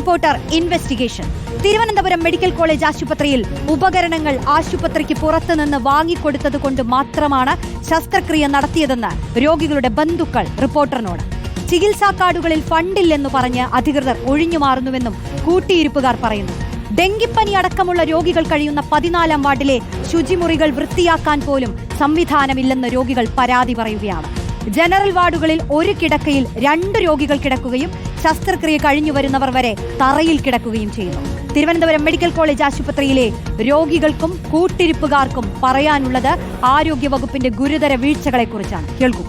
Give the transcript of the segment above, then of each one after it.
Reporter investigation. Thiruvananthapuram medical college ആശുപത്രിയിൽ ഉപകരണങ്ങൾ ആശുപത്രിക്ക് പുറത്തുനിന്ന് വാങ്ങിക്കൊടുത്തത് കൊണ്ട് മാത്രമാണ് ശസ്ത്രക്രിയ നടത്തിയതെന്ന് രോഗികളുടെ ബന്ധുക്കൾ റിപ്പോർട്ടറിനോട്. ചികിത്സാ കാർഡുകളിൽ ഫണ്ടില്ലെന്ന് പറഞ്ഞ് അധികൃതർ ഒഴിഞ്ഞുമാറുന്നുവെന്നും കൂട്ടിയിരിപ്പുകാർ പറയുന്നു. ഡെങ്കിപ്പനി അടക്കമുള്ള രോഗികൾ കഴിയുന്ന പതിനാലാം വാർഡിലെ ശുചിമുറികൾ വൃത്തിയാക്കാൻ പോലും സംവിധാനമില്ലെന്ന് രോഗികൾ പരാതി പറയുകയാണ്. ജനറൽ വാർഡുകളിൽ ഒരു കിടക്കയിൽ രണ്ട് രോഗികൾ കിടക്കുകയും ശസ്ത്രക്രിയ കഴിഞ്ഞു വരുന്നവർ വരെ തറയിൽ കിടക്കുകയും ചെയ്യുന്നു. തിരുവനന്തപുരം മെഡിക്കൽ കോളേജ് ആശുപത്രിയിലെ രോഗികൾക്കും കൂട്ടിരിപ്പുകാർക്കും പറയാനുള്ളത് ആരോഗ്യവകുപ്പിന്റെ ഗുരുതര വീഴ്ചകളെക്കുറിച്ചാണ്. കേൾക്കൂ.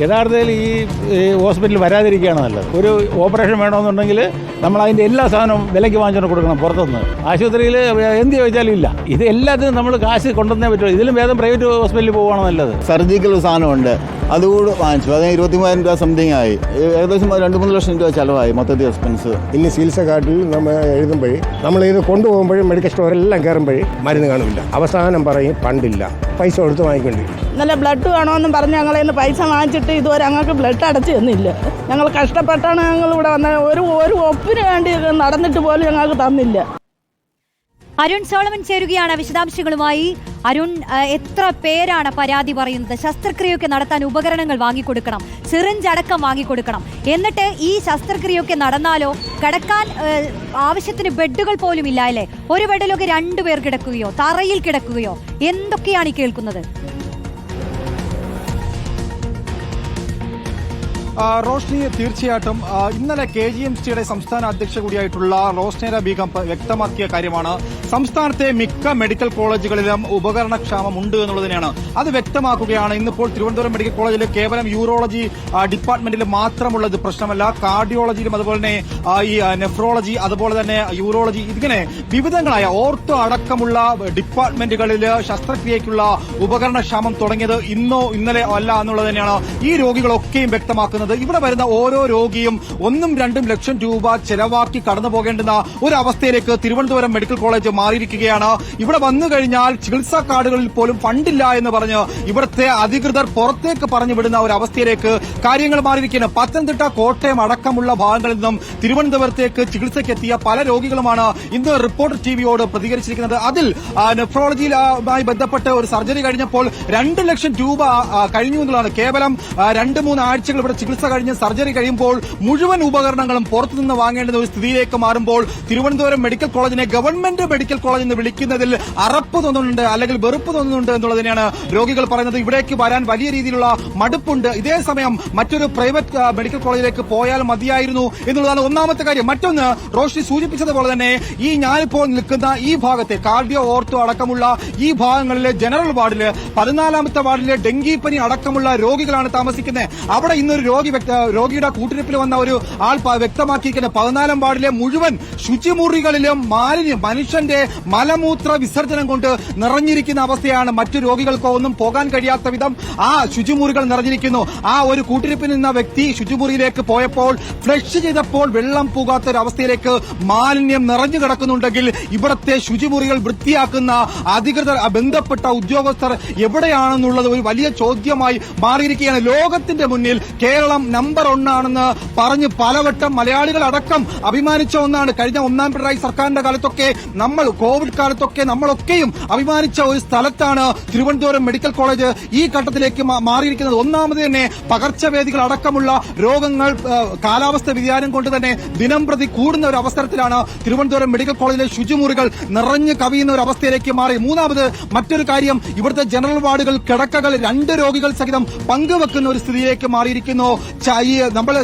യഥാർത്ഥത്തിൽ ഈ ഹോസ്പിറ്റലിൽ വരാതിരിക്കുകയാണ് നല്ലത്. ഒരു ഓപ്പറേഷൻ വേണമെന്നുണ്ടെങ്കിൽ നമ്മൾ അതിന്റെ എല്ലാ സാധനവും വിലയ്ക്ക് വാങ്ങിച്ചുകൊണ്ട് കൊടുക്കണം പുറത്തുനിന്ന്. ആശുപത്രിയിൽ എന്ത് ചോദിച്ചാലും ഇല്ല. ഇത് എല്ലാത്തിനും നമ്മൾ കാശ് കൊണ്ടുവന്നേ പറ്റുള്ളൂ. ഇതിലും വേദം പ്രൈവറ്റ് ഹോസ്പിറ്റലിൽ പോവുകയാണ് നല്ലത്. സർജിക്കൽ സാധനമുണ്ട്. അതുകൂടി വാങ്ങിച്ചു. അത് ഇരുപത്തി മൂവായിരം രൂപ സംതിങ് ആയി. ഏകദേശം രണ്ട് മൂന്ന് ലക്ഷം രൂപ ചിലവായി മൊത്തത്തിൽ എക്സ്പെൻസ് ഇനി ചികിത്സ കാർഡിൽ നമ്മൾ എഴുതുമ്പോഴേ നമ്മൾ ഇത് കൊണ്ടുപോകുമ്പോഴും മെഡിക്കൽ സ്റ്റോറെല്ലാം കയറുമ്പോഴേ മരുന്ന് കാണില്ല അവസാനം പറയും പണ്ടില്ല. പൈസ കൊടുത്ത് വാങ്ങിക്കേണ്ടി ഇന്നലെ ബ്ലഡ് വേണമെന്നും പറഞ്ഞ് ഞങ്ങളെ നിന്ന് പൈസ വാങ്ങിച്ചിട്ട് ഇതുവരെ ഞങ്ങൾക്ക് ബ്ലഡ് അടച്ചു തന്നില്ല. ഞങ്ങൾ കഷ്ടപ്പെട്ടാണ് ഞങ്ങൾ ഇവിടെ വന്നത് ഒരു ഒരു ഒപ്പിന് വേണ്ടി നടന്നിട്ട് പോലും ഞങ്ങൾക്ക് തന്നില്ല. അരുൺ സോളമൻ ചേരുകയാണ് വിശദാംശങ്ങളുമായി. അരുൺ എത്ര പേരാണ് പരാതി പറയുന്നത്? ശസ്ത്രക്രിയൊക്കെ നടത്താൻ ഉപകരണങ്ങൾ വാങ്ങിക്കൊടുക്കണം സിറിഞ്ച് അടക്കം വാങ്ങിക്കൊടുക്കണം. എന്നിട്ട് ഈ ശസ്ത്രക്രിയൊക്കെ നടന്നാലോ? കിടക്കാൻ ആവശ്യത്തിന് ബെഡുകൾ പോലും ഇല്ല അല്ലേ? ഒരു ബെഡിലൊക്കെ രണ്ടുപേർ കിടക്കുകയോ തറയിൽ കിടക്കുകയോ? എന്തൊക്കെയാണ് ഈ കേൾക്കുന്നത്? റോഷ്നി തീർച്ചയായിട്ടും ഇന്നലെ കെ ജി എം സിയുടെ സംസ്ഥാന അധ്യക്ഷ കൂടിയായിട്ടുള്ള റോഷ്നേര ബീഗം വ്യക്തമാക്കിയ കാര്യമാണ്. സംസ്ഥാനത്തെ മിക്ക മെഡിക്കൽ കോളേജുകളിലും ഉപകരണക്ഷാമം ഉണ്ട് എന്നുള്ളതിനെയാണ്. അത് വ്യക്തമാക്കുകയാണ്. ഇന്നിപ്പോൾ തിരുവനന്തപുരം മെഡിക്കൽ കോളേജിൽ കേവലം യൂറോളജി ഡിപ്പാർട്ട്മെന്റിൽ മാത്രമുള്ളത് പ്രശ്നമല്ല. കാർഡിയോളജിയിലും അതുപോലെ തന്നെ ഈ നെഫ്രോളജി അതുപോലെ തന്നെ യൂറോളജി ഇങ്ങനെ വിവിധങ്ങളായ ഓർത്തോ അടക്കമുള്ള ഡിപ്പാർട്ട്മെന്റുകളിൽ ശസ്ത്രക്രിയയ്ക്കുള്ള ഉപകരണക്ഷാമം തുടങ്ങിയത് ഇന്നോ ഇന്നലെ അല്ല എന്നുള്ളത് തന്നെയാണ് ഈ രോഗികളൊക്കെയും വ്യക്തമാക്കുന്നത്. ഇവിടെ വരുന്ന ഓരോ രോഗിയും ഒന്നും രണ്ടും ലക്ഷം രൂപ ചെലവാക്കി കടന്നു പോകേണ്ടുന്ന ഒരു അവസ്ഥയിലേക്ക് തിരുവനന്തപുരം മെഡിക്കൽ കോളേജ് മാറിയിരിക്കുകയാണ്. ഇവിടെ വന്നു കഴിഞ്ഞാൽ ചികിത്സാ കാർഡുകളിൽ പോലും ഫണ്ടില്ല എന്ന് പറഞ്ഞ് ഇവിടുത്തെ അധികൃതർ പുറത്തേക്ക് പറഞ്ഞു വിടുന്ന ഒരു അവസ്ഥയിലേക്ക് കാര്യങ്ങൾ മാറിയിരിക്കുന്നു പത്തനംതിട്ട കോട്ടയം അടക്കമുള്ള ഭാഗങ്ങളിൽ നിന്നും തിരുവനന്തപുരത്തേക്ക് ചികിത്സയ്ക്കെത്തിയ പല രോഗികളുമാണ് ഇന്ന് റിപ്പോർട്ടർ ടിവിയോട് പ്രതികരിച്ചിരിക്കുന്നത്. അതിൽ നെഫ്രോളജിയുമായി ബന്ധപ്പെട്ട് ഒരു സർജറി കഴിഞ്ഞപ്പോൾ രണ്ട് ലക്ഷം രൂപ കഴിഞ്ഞു എന്നുള്ളതാണ് കേവലം രണ്ട് മൂന്ന് ആഴ്ചകൾ ഇവിടെ ചികിത്സ കഴിഞ്ഞ് സർജറി കഴിയുമ്പോൾ മുഴുവൻ ഉപകരണങ്ങളും പുറത്തുനിന്ന് വാങ്ങേണ്ടുന്ന ഒരു സ്ഥിതിയിലേക്ക് മാറുമ്പോൾ തിരുവനന്തപുരം മെഡിക്കൽ കോളേജിനെ ഗവൺമെന്റ് മെഡിക്കൽ കോളേജ് എന്ന് വിളിക്കുന്നതിൽ അറപ്പ് തോന്നുന്നുണ്ട് അല്ലെങ്കിൽ വെറുപ്പ് തോന്നുന്നുണ്ട് എന്നുള്ളതിനെയാണ് രോഗികൾ പറയുന്നത്. ഇവിടേക്ക് വരാൻ വലിയ രീതിയിലുള്ള മടുപ്പുണ്ട്. ഇതേ സമയം മറ്റൊരു പ്രൈവറ്റ് മെഡിക്കൽ കോളേജിലേക്ക് പോയാൽ മതിയായിരുന്നു എന്നുള്ളതാണ് ഒന്നാമത്തെ കാര്യം. മറ്റൊന്ന് റോഷി സൂചിപ്പിച്ചതുപോലെ തന്നെ ഈ ഞാനിപ്പോൾ നിൽക്കുന്ന ഈ ഭാഗത്തെ കാർഡിയോ ഓർത്തോ അടക്കമുള്ള ഈ ഭാഗങ്ങളിലെ ജനറൽ വാർഡിൽ പതിനാലാമത്തെ വാർഡിലെ ഡെങ്കിപ്പനി അടക്കമുള്ള രോഗികളാണ് താമസിക്കുന്നത്. അവിടെ ഇന്നൊരു രോഗി വ്യക്ത- രോഗിയുടെ കൂട്ടിരിപ്പിൽ വന്ന ഒരു ആൾ വ്യക്തമാക്കിയിരിക്കുന്ന. പതിനാലാം വാർഡിലെ മുഴുവൻ ശുചിമുറികളിലും മാലിന്യം മനുഷ്യന്റെ മലമൂത്ര വിസർജനം കൊണ്ട് നിറഞ്ഞിരിക്കുന്ന അവസ്ഥയാണ് മറ്റു രോഗികൾക്കോ ഒന്നും പോകാൻ കഴിയാത്ത വിധം ആ ശുചിമുറികൾ നിറഞ്ഞിരിക്കുന്നു. ആ ഒരു കൂട്ടിരിപ്പിൽ നിന്ന വ്യക്തി ശുചിമുറിയിലേക്ക് പോയപ്പോൾ ഫ്ലഷ് ചെയ്തപ്പോൾ വെള്ളം പോകാത്ത ഒരു അവസ്ഥയിലേക്ക് മാലിന്യം നിറഞ്ഞു കിടക്കുന്നുണ്ടെങ്കിൽ ഇവിടത്തെ ശുചിമുറികൾ വൃത്തിയാക്കുന്ന അധികൃതർ ബന്ധപ്പെട്ട ഉദ്യോഗസ്ഥർ എവിടെയാണെന്നുള്ളത് ഒരു വലിയ ചോദ്യമായി മാറിയിരിക്കുകയാണ്. ലോകത്തിന്റെ മുന്നിൽ കേരളം നമ്പർ ഒന്നാണെന്ന് പറഞ്ഞ് പലവട്ടം മലയാളികൾ അടക്കം അഭിമാനിച്ച ഒന്നാണ്. കഴിഞ്ഞ ഒന്നാം പിണറായി സർക്കാരിന്റെ കാലത്തൊക്കെ നമ്മൾ കോവിഡ് കാലത്തൊക്കെ നമ്മളൊക്കെയും അഭിമാനിച്ച ഒരു സ്ഥലത്താണ് തിരുവനന്തപുരം മെഡിക്കൽ കോളേജ് ഈ ഘട്ടത്തിലേക്ക് മാറിയിരിക്കുന്നത്. ഒന്നാമത് തന്നെ പകർച്ചവ്യാധികൾ അടക്കമുള്ള രോഗങ്ങൾ കാലാവസ്ഥ വ്യതിയാനം കൊണ്ട് തന്നെ ദിനം പ്രതി കൂടുന്ന ഒരു അവസരത്തിലാണ് തിരുവനന്തപുരം മെഡിക്കൽ കോളേജിലെ ശുചിമുറികൾ നിറഞ്ഞു കവിയുന്ന ഒരു അവസ്ഥയിലേക്ക് മാറി. മൂന്നാമത് മറ്റൊരു കാര്യം ഇവിടുത്തെ ജനറൽ വാർഡുകൾ കിടക്കകൾ രണ്ട് രോഗികൾ സഹിതം പങ്കുവെക്കുന്ന ഒരു സ്ഥിതിയിലേക്ക് മാറിയിരിക്കുന്നു. ഈ നമ്മൾ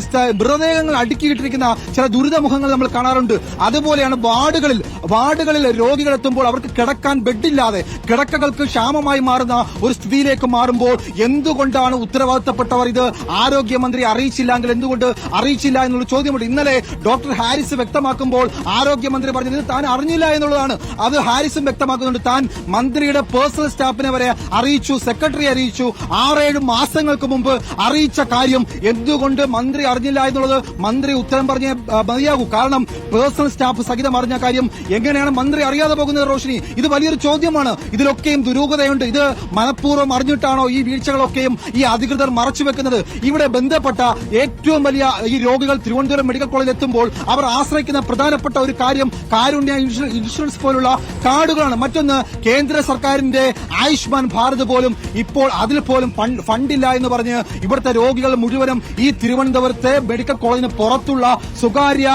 മൃതദേഹങ്ങൾ അടുക്കിയിട്ടിരിക്കുന്ന ചില ദുരിതമുഖങ്ങൾ നമ്മൾ കാണാറുണ്ട്. അതുപോലെയാണ് വാർഡുകളിൽ വാർഡുകളിൽ രോഗികളെത്തുമ്പോൾ അവർക്ക് കിടക്കാൻ ബെഡില്ലാതെ കിടക്കകൾക്ക് ക്ഷാമമായി മാറുന്ന ഒരു സ്ഥിതിയിലേക്ക് മാറുമ്പോൾ എന്തുകൊണ്ടാണ് ഉത്തരവാദിത്തപ്പെട്ടവർ ഇത് ആരോഗ്യമന്ത്രി അറിയിച്ചില്ലെങ്കിൽ എന്തുകൊണ്ട് അറിയിച്ചില്ല എന്നുള്ള ചോദ്യമുണ്ട്. ഇന്നലെ ഡോക്ടർ ഹാരിസ് വ്യക്തമാക്കുമ്പോൾ ആരോഗ്യമന്ത്രി പറഞ്ഞത് താൻ അറിഞ്ഞില്ല എന്നുള്ളതാണ്. അത് ഹാരിസും വ്യക്തമാക്കുന്നുണ്ട്. താൻ മന്ത്രിയുടെ പേഴ്സണൽ സ്റ്റാഫിനെ വരെ അറിയിച്ചു സെക്രട്ടറി അറിയിച്ചു. ആറേഴ് മാസങ്ങൾക്ക് മുമ്പ് അറിയിച്ച കാര്യം എന്തുകൊണ്ട് മന്ത്രി അറിഞ്ഞില്ല എന്നുള്ളത് മന്ത്രി ഉത്തരം പറഞ്ഞേ മതിയാകൂ. കാരണം പേഴ്സണൽ സ്റ്റാഫ് സഹിതം അറിഞ്ഞ കാര്യം എങ്ങനെയാണ് മന്ത്രി അറിയാതെ പോകുന്നത് റോഷിനി? ഇത് വലിയൊരു ചോദ്യമാണ്. ഇതിലൊക്കെയും ദുരൂഹതയുണ്ട്. ഇത് മനഃപൂർവം അറിഞ്ഞിട്ടാണോ ഈ വീഴ്ചകളൊക്കെയും ഈ അധികൃതർ മറച്ചു വെക്കുന്നത്? ഇവിടെ ബന്ധപ്പെട്ട ഏറ്റവും വലിയ ഈ രോഗികൾ തിരുവനന്തപുരം മെഡിക്കൽ കോളേജിൽ എത്തുമ്പോൾ അവർ ആശ്രയിക്കുന്ന പ്രധാനപ്പെട്ട ഒരു കാര്യം കാരുണ്യ ഇൻഷുറൻസ് പോലുള്ള കാർഡുകളാണ്. മറ്റൊന്ന് കേന്ദ്ര സർക്കാരിന്റെ ആയുഷ്മാൻ ഭാരത് പോലും ഇപ്പോൾ അതിൽ പോലും ഫണ്ട് ഫണ്ടില്ല എന്ന് പറഞ്ഞ് ഇവിടുത്തെ രോഗികൾ മുഴുവനും ഈ തിരുവനന്തപുരത്തെ മെഡിക്കൽ കോളേജിന് പുറത്തുള്ള സ്വകാര്യ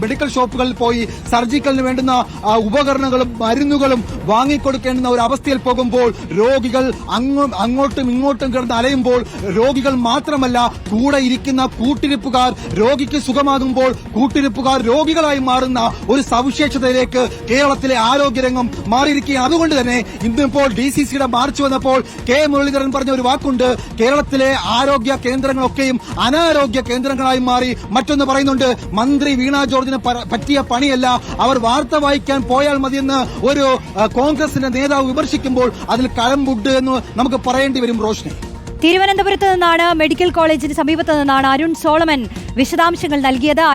മെഡിക്കൽ ഷോപ്പുകളിൽ പോയി സർജിക്കലിന് വേണ്ടുന്ന ഉപകരണങ്ങളും മരുന്നുകളും വാങ്ങിക്കൊടുക്കേണ്ടുന്ന ഒരു അവസ്ഥയിൽ പോകുമ്പോൾ രോഗികൾ അങ്ങോ- അങ്ങോട്ടും ഇങ്ങോട്ടും കിടന്ന് അലയുമ്പോൾ രോഗികൾ മാത്രമല്ല കൂടെ ഇരിക്കുന്ന കൂട്ടിരിപ്പുകാർ രോഗിക്ക് സുഖമാകുമ്പോൾ കൂട്ടിരിപ്പുകാർ രോഗികളായി മാറുന്ന ഒരു സവിശേഷതയിലേക്ക് കേരളത്തിലെ ആരോഗ്യരംഗം മാറിയിരിക്കുകയാണ്. അതുകൊണ്ട് തന്നെ ഇന്നിപ്പോൾ ഡി സി സിയുടെ മാർച്ച് വന്നപ്പോൾ കെ മുരളീധരൻ പറഞ്ഞ ഒരു വാക്കുണ്ട് കേരളത്തിലെ ആരോഗ്യ കേന്ദ്രങ്ങളൊക്കെയും അനാരോഗ്യ കേന്ദ്രങ്ങളായി മാറി മറ്റൊന്ന് പറയുന്നുണ്ട് മന്ത്രി വീണ ജോർജിന് പറ്റിയ പണിയല്ല. അവർ വാർത്ത വായിക്കാൻ പോയാൽ മതിയെന്ന് ഒരു കോൺഗ്രസിന്റെ നേതാവ് വിമർശിക്കുമ്പോൾ അതിൽ കഴമ്പുണ്ട് എന്ന് നമുക്ക് പറയേണ്ടി വരും റോഷ്നി. തിരുവനന്തപുരത്ത് നിന്നാണ് മെഡിക്കൽ കോളേജിന് സമീപത്ത് നിന്നാണ് അരുൺ സോളമൻ വിശദാംശങ്ങൾ നൽകിയത്.